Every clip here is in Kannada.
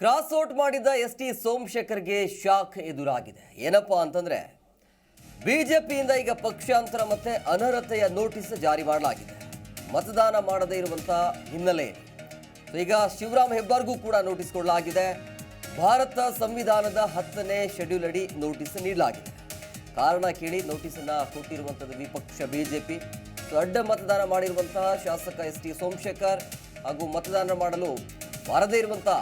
ಕ್ರಾಸ್ ಔಟ್ ಮಾಡಿದ ಎಸ್ ಟಿ ಸೋಮಶೇಖರ್ಗೆ ಶಾಕ್ ಎದುರಾಗಿದೆ. ಏನಪ್ಪಾ ಅಂತಂದ್ರೆ, ಬಿಜೆಪಿಯಿಂದ ಈಗ ಪಕ್ಷಾಂತರ ಮತ್ತೆ ಅನರ್ಹತೆಯ ನೋಟಿಸ್ ಜಾರಿ ಮಾಡಲಾಗಿದೆ. ಮತದಾನ ಮಾಡದೇ ಇರುವಂತಹ ಹಿನ್ನೆಲೆ ಈಗ ಶಿವರಾಮ್ ಹೆಬ್ಬಾರ್ಗೂ ಕೂಡ ನೋಟಿಸ್ ಕೊಡಲಾಗಿದೆ. ಭಾರತ ಸಂವಿಧಾನದ ಹತ್ತನೇ ಶೆಡ್ಯೂಲ್ ಅಡಿ ನೋಟಿಸ್ ನೀಡಲಾಗಿದೆ. ಕಾರಣ ಕೇಳಿ ನೋಟಿಸನ್ನ ಕೊಟ್ಟಿರುವಂಥದ್ದು ವಿಪಕ್ಷ ಬಿಜೆಪಿ. ಸೊ ಅಡ್ಡ ಮತದಾನ ಮಾಡಿರುವಂತಹ ಶಾಸಕ ಎಸ್ ಟಿ ಸೋಮಶೇಖರ್ ಹಾಗೂ ಮತದಾನ ಮಾಡಲು ಬಾರದೇ ಇರುವಂತಹ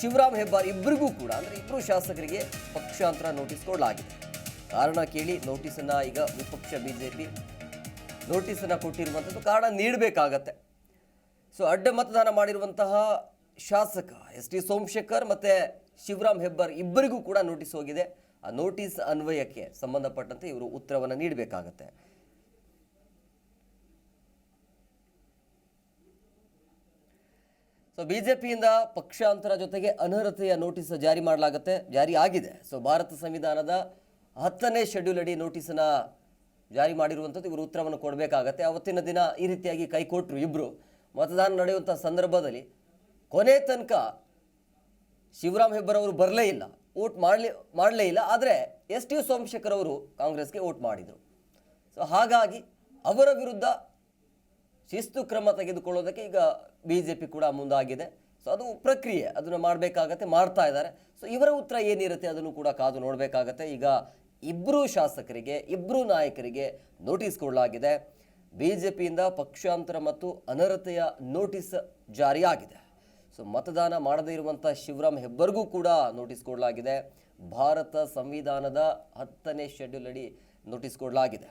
ಶಿವರಾಮ್ ಹೆಬ್ಬಾರ್ ಇಬ್ಬರಿಗೂ ಕೂಡ, ಅಂದರೆ ಇಬ್ಬರು ಶಾಸಕರಿಗೆ ಪಕ್ಷಾಂತರ ನೋಟಿಸ್ ಕೊಡಲಾಗಿದೆ. ಕಾರಣ ಕೇಳಿ ನೋಟಿಸನ್ನು ಈಗ ವಿಪಕ್ಷ ಬಿಜೆಪಿ ನೋಟಿಸನ್ನು ಕೊಟ್ಟಿರುವಂಥದ್ದು ಕಾರಣ ನೀಡಬೇಕಾಗತ್ತೆ. ಸೊ ಅಡ್ಡ ಮತದಾನ ಮಾಡಿರುವಂತಹ ಶಾಸಕ ಎಸ್ ಟಿ ಸೋಮಶೇಖರ್ ಮತ್ತು ಶಿವರಾಮ್ ಹೆಬ್ಬಾರ್ ಇಬ್ಬರಿಗೂ ಕೂಡ ನೋಟಿಸ್ ಹೋಗಿದೆ. ಆ ನೋಟಿಸ್ ಅನ್ವಯಕ್ಕೆ ಸಂಬಂಧಪಟ್ಟಂತೆ ಇವರು ಉತ್ತರವನ್ನು ನೀಡಬೇಕಾಗತ್ತೆ. ಸೊ ಬಿಜೆಪಿಯಿಂದ ಪಕ್ಷಾಂತರ ಜೊತೆಗೆ ಅನರ್ಹತೆಯ ನೋಟಿಸ್ ಜಾರಿ ಮಾಡಲಾಗುತ್ತೆ, ಜಾರಿ ಆಗಿದೆ. ಸೊ ಭಾರತ ಸಂವಿಧಾನದ ಹತ್ತನೇ ಶೆಡ್ಯೂಲ್ ಅಡಿ ನೋಟಿಸನ್ನ ಜಾರಿ ಮಾಡಿರುವಂಥದ್ದು ಇವರು ಉತ್ತರವನ್ನು ಕೊಡಬೇಕಾಗತ್ತೆ. ಅವತ್ತಿನ ದಿನ ಈ ರೀತಿಯಾಗಿ ಕೈ ಕೊಟ್ಟರು ಇಬ್ಬರು ಮತದಾನ ನಡೆಯುವಂಥ ಸಂದರ್ಭದಲ್ಲಿ ಕೊನೆ ತನಕ ಶಿವರಾಮ್ ಹೆಬ್ಬರವರು ಬರಲೇ ಇಲ್ಲ. ಓಟ್ ಮಾಡಲೇ ಮಾಡಲೇ ಇಲ್ಲ. ಆದರೆ ಎಸ್ ಟಿ ಸೋಮಶೇಖರ್ ಅವರು ಕಾಂಗ್ರೆಸ್ಗೆ ಓಟ್ ಮಾಡಿದರು. ಸೊ ಹಾಗಾಗಿ ಅವರ ವಿರುದ್ಧ ಶಿಸ್ತು ಕ್ರಮ ತೆಗೆದುಕೊಳ್ಳೋದಕ್ಕೆ ಈಗ ಬಿ ಜೆ ಪಿ ಕೂಡ ಮುಂದಾಗಿದೆ. ಸೊ ಅದು ಪ್ರಕ್ರಿಯೆ, ಅದನ್ನು ಮಾಡಬೇಕಾಗತ್ತೆ, ಮಾಡ್ತಾ ಇದ್ದಾರೆ. ಸೊ ಇವರ ಉತ್ತರ ಏನಿರುತ್ತೆ ಅದನ್ನು ಕೂಡ ಕಾದು ನೋಡಬೇಕಾಗತ್ತೆ. ಈಗ ಇಬ್ಬರು ಶಾಸಕರಿಗೆ ಇಬ್ಬರು ನಾಯಕರಿಗೆ ನೋಟಿಸ್ ಕೊಡಲಾಗಿದೆ. ಬಿ ಜೆ ಪಿಯಿಂದ ಪಕ್ಷಾಂತರ ಮತ್ತು ಅನರ್ಹತೆಯ ನೋಟಿಸ್ ಜಾರಿಯಾಗಿದೆ. ಸೊ ಮತದಾನ ಮಾಡದೇ ಇರುವಂಥ ಶಿವರಾಮ್ ಹೆಬ್ಬರ್ಗೂ ಕೂಡ ನೋಟಿಸ್ ಕೊಡಲಾಗಿದೆ. ಭಾರತ ಸಂವಿಧಾನದ ಹತ್ತನೇ ಶೆಡ್ಯೂಲ್ ಅಡಿ ನೋಟಿಸ್ ಕೊಡಲಾಗಿದೆ.